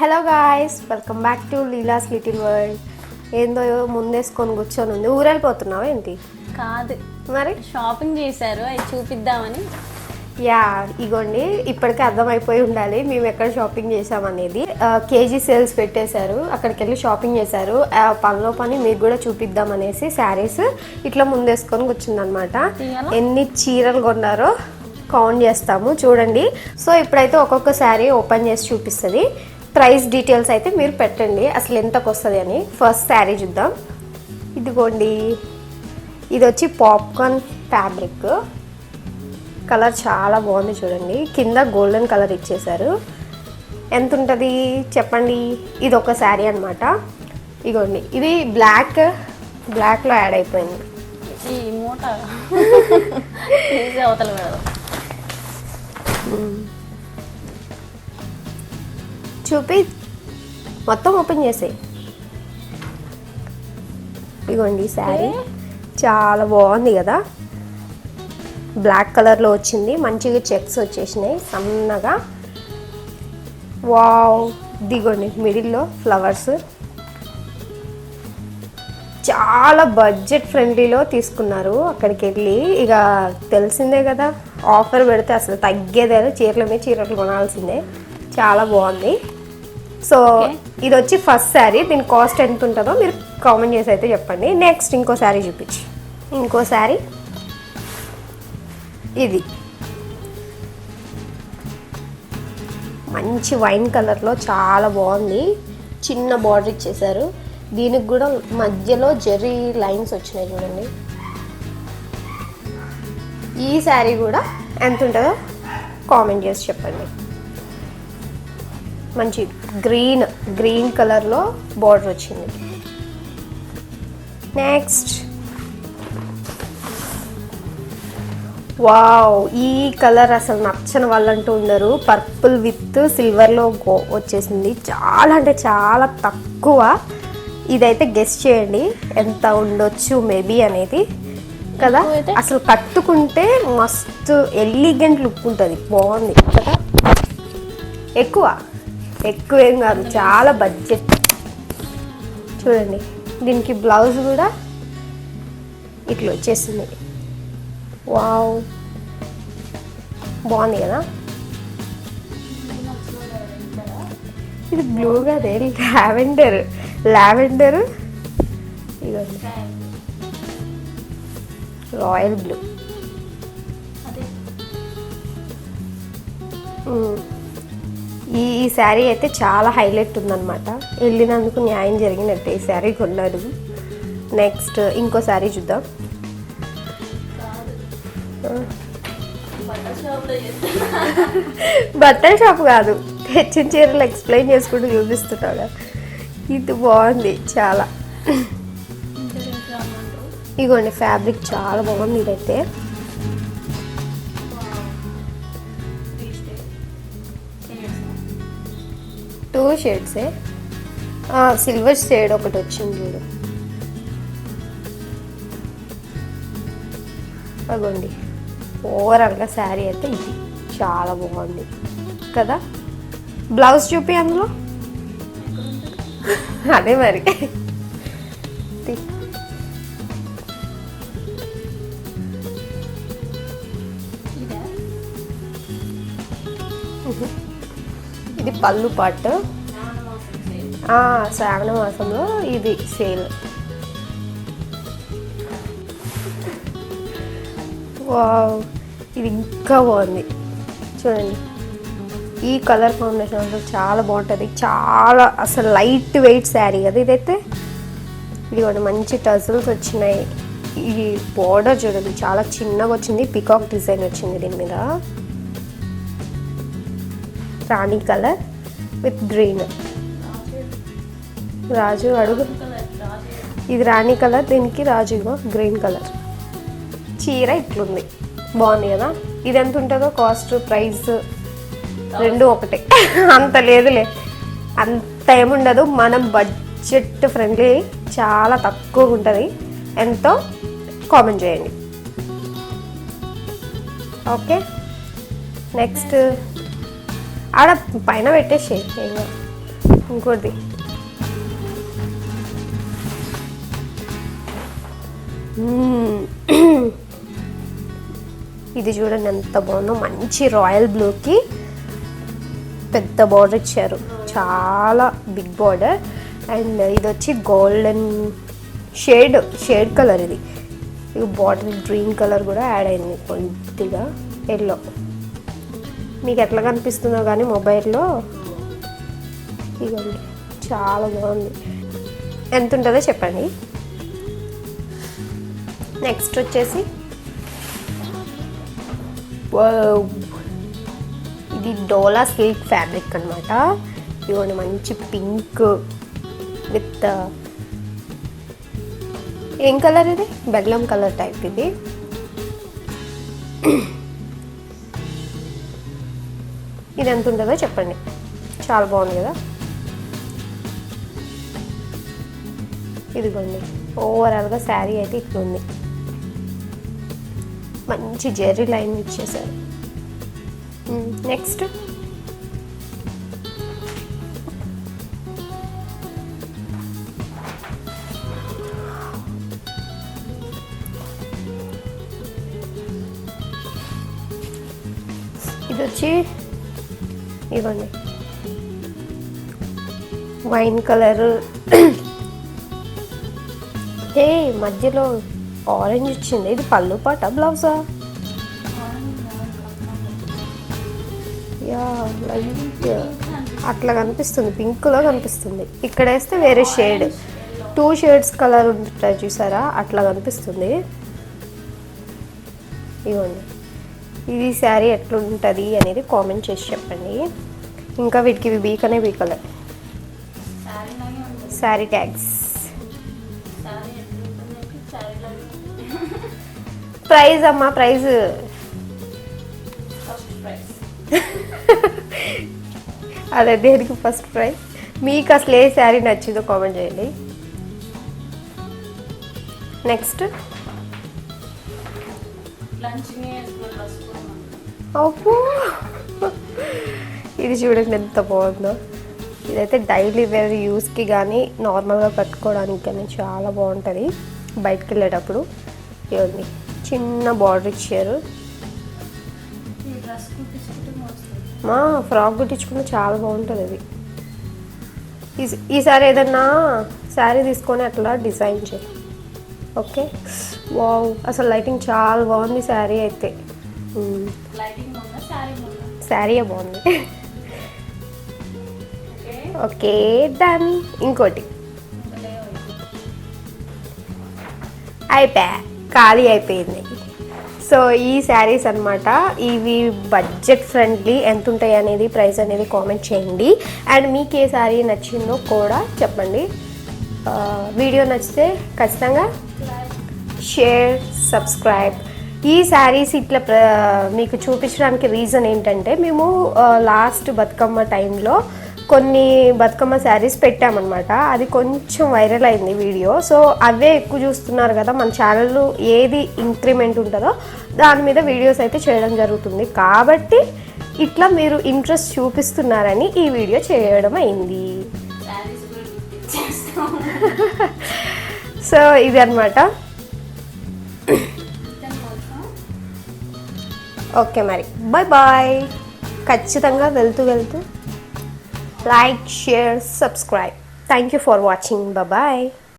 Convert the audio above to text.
Hello guys welcome back to Leela's little world ఏందో ముందేసుకొని కూర్చొని ఉంది. ఊరెళ్ళిపోతున్నావా ఏంటి? కాదు. మరి? షాపింగ్ చేశారు. అవి చూపిద్దామని. యా ఇగోండి. ఇప్పటికే అర్థమైపోయి ఉండాలి. మేము ఎక్కడ షాపింగ్ చేసామనేది కేజీ సేల్స్ పెట్టేశారు. అక్కడికి వెళ్ళి షాపింగ్ చేశారు పనిలో పని మీకు కూడా చూపిద్దాం అనేసి శారీస్ ఇట్లా ముందేసుకొని కూర్చుందనమాట? ఎన్ని చీరలు కొన్నారో కౌంట్ చేస్తాము. చూడండి. సో ఇప్పుడైతే ఒక్కొక్క శారీ ఓపెన్ చేసి చూపిస్తుంది. ప్రైస్ డీటెయిల్స్ అయితే మీరు పెట్టండి. అసలు ఎంతకు వస్తుంది అని ఫస్ట్ శారీ చూద్దాం. ఇదిగోండి. ఇది వచ్చి పాప్కార్న్ ఫ్యాబ్రిక్. కలర్ చాలా బాగుంది చూడండి. కింద గోల్డెన్ కలర్ ఇచ్చేసారు ఎంత ఉంటుంది చెప్పండి. ఇది ఒక శారీ అనమాట ఇగోండి ఇది బ్లాక్ బ్లాక్లో యాడ్ అయిపోయింది. ఈ మూట అవతల చూపి మొత్తం ఓపెన్ చేసేయి. ఇగోండి ఈ శారీ. చాలా బాగుంది కదా. బ్లాక్ కలర్లో వచ్చింది. మంచిగా చెక్స్ వచ్చేసినాయి. సన్నగా. వావ్ దిగోండి మిడిల్లో ఫ్లవర్స్ చాలా బడ్జెట్ ఫ్రెండ్లీలో తీసుకున్నారు అక్కడికి వెళ్ళి. ఇక తెలిసిందే కదా ఆఫర్ పెడితే అసలు తగ్గేదే చీరల మీద చీరలు కొనాల్సిందే. చాలా బాగుంది. సో ఇది వచ్చి ఫస్ట్ శారీ దీని కాస్ట్ ఎంత ఉంటుందో మీరు కామెంట్ చేసి అయితే చెప్పండి. నెక్స్ట్ ఇంకో శారీ చూపించి. ఇంకో శారీ ఇది. మంచి వైన్ కలర్లో చాలా బాగుంది. చిన్న బార్డర్ ఇచ్చేసారు దీనికి కూడా మధ్యలో జెర్రీ లైన్స్ వచ్చినాయి చూడండి. ఈ శారీ కూడా ఎంత ఉంటుందో కామెంట్ చేసి చెప్పండి. మంచి గ్రీన్ గ్రీన్ కలర్లో బార్డర్ వచ్చింది. నెక్స్ట్ వావ్ ఈ కలర్ అసలు నచ్చని వాళ్ళంటూ ఉండరు. పర్పుల్ విత్ సిల్వర్లో గో వచ్చేసింది. చాలా అంటే చాలా తక్కువ. ఇదైతే గెస్ చేయండి. ఎంత ఉండొచ్చు మేబీ అనేది. కదా? అసలు కట్టుకుంటే మస్తు ఎలిగెంట్ లుక్ ఉంటుంది. బాగుంది కదా? ఎక్కువ. ఎక్కువ ఏం కాదు చాలా బడ్జెట్ చూడండి దీనికి బ్లౌజ్ కూడా ఇట్లా వచ్చేసింది. వావ్ బాగుంది కదా? ఇది బ్లూ కాదే లావెండర్ లావెండర్ ఇదండి రాయల్ బ్లూ ఈ ఈ శారీ అయితే చాలా హైలైట్ ఉందన్నమాట. వెళ్ళినందుకు న్యాయం జరిగినట్టే ఈ శారీ కొన్నారు. నెక్స్ట్ ఇంకో శారీ చూద్దాం. బట్టల షాప్ కాదు తెచ్చిన చీరలు ఎక్స్ప్లెయిన్ చేసుకుంటూ చూపిస్తున్నావు కదా ఇది బాగుంది చాలా. ఇగోండి ఫ్యాబ్రిక్ చాలా బాగుంది ఇదైతే. టూ షేడ్సే. సిల్వర్ షేడ్ ఒకటి వచ్చింది చూడు. అగోండి. ఓవరాల్గా శారీ అయితే ఇది చాలా బాగుంది. కదా? బ్లౌజ్ చూపి అందులో? అదే మరి. ఇది పళ్ళు పాటు. శ్రావణ మాసంలో ఇది సేల్. వావ్ ఇది ఇంకా బాగుంది. చూడండి. ఈ కలర్ కాంబినేషన్ అసలు చాలా బాగుంటుంది. చాలా అసలు లైట్ వెయిట్ శారీ కదా ఇదైతే. ఇది కూడా మంచి టజల్స్ వచ్చినాయి. ఈ బోర్డర్ చూడండి చాలా చిన్నగా వచ్చింది. పికాక్ డిజైన్ వచ్చింది దీని మీద. Rani colour with green. Raju అడుగు. ఇది రాణి కలర్ దీనికి రాజు ఇగో గ్రీన్ కలర్. చీర ఇట్లుంది. బాగుంది కదా? ఇది ఎంత ఉంటుందో కాస్ట్ ప్రైస్ రెండు ఒకటే. అంత లేదులే. అంత ఏముండదు. మనం బడ్జెట్ ఫ్రెండ్లీ చాలా తక్కువ ఉంటుంది. ఎంతో కామెంట్ చేయండి. ఓకే? నెక్స్ట్ ఆడ పైన పెట్టేసి ఏం ఇంకోటిది. ఇది చూడండి ఎంత బాగుందో. మంచి రాయల్ బ్లూకి పెద్ద బార్డర్ ఇచ్చారు. చాలా బిగ్ బార్డర్. అండ్ ఇది వచ్చి గోల్డెన్ షేడ్ షేడ్ కలర్ ఇది. ఇది బాటిల్ గ్రీన్ కలర్ కూడా యాడ్ అయింది కొద్దిగా. ఎల్లో. మీకు ఎట్లా కనిపిస్తుందో కానీ మొబైల్లో ఇదండి చాలా బాగుంది. ఎంత ఉంటుందో చెప్పండి. నెక్స్ట్ వచ్చేసి ఇది డోలా సిల్క్ ఫ్యాబ్రిక్ అనమాట ఇవ్వండి మంచి పింక్ విత్ ఏం కలర్ ఇది? బెల్లం కలర్ టైప్ ఇది. ఇది ఎంత ఉంటుందో చెప్పండి. చాలా బాగుంది కదా? ఇదిగోండి. ఓవరాల్గా శారీ అయితే ఇట్లా ఉంది మంచి జెర్రీ లైన్ ఇచ్చేసారు. నెక్స్ట్. ఇది వచ్చి ఇవ్వండి. వైన్ కలర్ ఏ మధ్యలో ఆరెంజ్ వచ్చింది. ఇది పళ్ళు పాట బ్లౌజా యా లైట్ అట్లా కనిపిస్తుంది. పింక్లో కనిపిస్తుంది. ఇక్కడ వేస్తే వేరే షేడ్ టూ షేడ్స్ కలర్ ఉంటాయి చూసారా? అట్లా కనిపిస్తుంది. ఇవ్వండి. ఇది శారీ ఎట్లుంటుంది అనేది కామెంట్ చేసి చెప్పండి. ఇంకా వీటికి ఇవి బీకనే బీకలే శారీ ట్యాగ్స్. ప్రైజ్ అమ్మా ప్రైజ్. ప్రైస్ అదే దేనికి ఫస్ట్ ప్రైజ్? మీకు అసలు ఏ శారీ నచ్చిందో కామెంట్ చేయండి. నెక్స్ట్. లంచ్ని ఇది చూడండి ఎంత బాగుందో. ఇదైతే డైలీ వేర్ యూస్కి కానీ నార్మల్గా కట్టుకోవడానికి కానీ చాలా బాగుంటుంది. బయటకు వెళ్ళేటప్పుడు. ఇవ్వండి. చిన్న బార్డర్ ఇచ్చారు. మా ఫ్రాక్ కుట్టించుకుంటే చాలా బాగుంటుంది అది. ఈ- ఈసారి ఏదన్నా శారీ తీసుకొని అట్లా డిజైన్ చేయి. ఓకే. వావ్. అసలు లైటింగ్ చాలా బాగుంది శారీ అయితే. శారీయే బాగుంది. ఓకే. డన్. ఇంకోటి. అయిపోయా. ఖాళీ అయిపోయింది. సో ఈ శారీస్ అన్నమాట ఇవి బడ్జెట్ ఫ్రెండ్లీ ఎంత ఉంటాయి అనేది ప్రైస్ అనేది కామెంట్ చేయండి. అండ్ మీకు ఏ శారీ నచ్చిందో కూడా చెప్పండి. వీడియో నచ్చితే ఖచ్చితంగా షేర్ సబ్స్క్రైబ్. ఈ శారీస్ ఇట్లా ప్ర మీకు చూపించడానికి రీజన్ ఏంటంటే మేము లాస్ట్ బతుకమ్మ టైంలో కొన్ని బతుకమ్మ శారీస్ పెట్టామన్నమాట. అది కొంచెం వైరల్ అయింది వీడియో. సో అవే ఎక్కువ చూస్తున్నారు కదా మన ఛానల్లో ఏది ఇంక్రిమెంట్ ఉంటుందో దాని మీద వీడియోస్ అయితే చేయడం జరుగుతుంది. కాబట్టి ఇట్లా మీరు ఇంట్రెస్ట్ చూపిస్తున్నారని ఈ వీడియో చేయడం అయింది. సో ఇది అనమాట ఓకే మరి బాయ్ బాయ్ ఖచ్చితంగా వెళ్తూ వెళ్తూ like share subscribe thank you for watching bye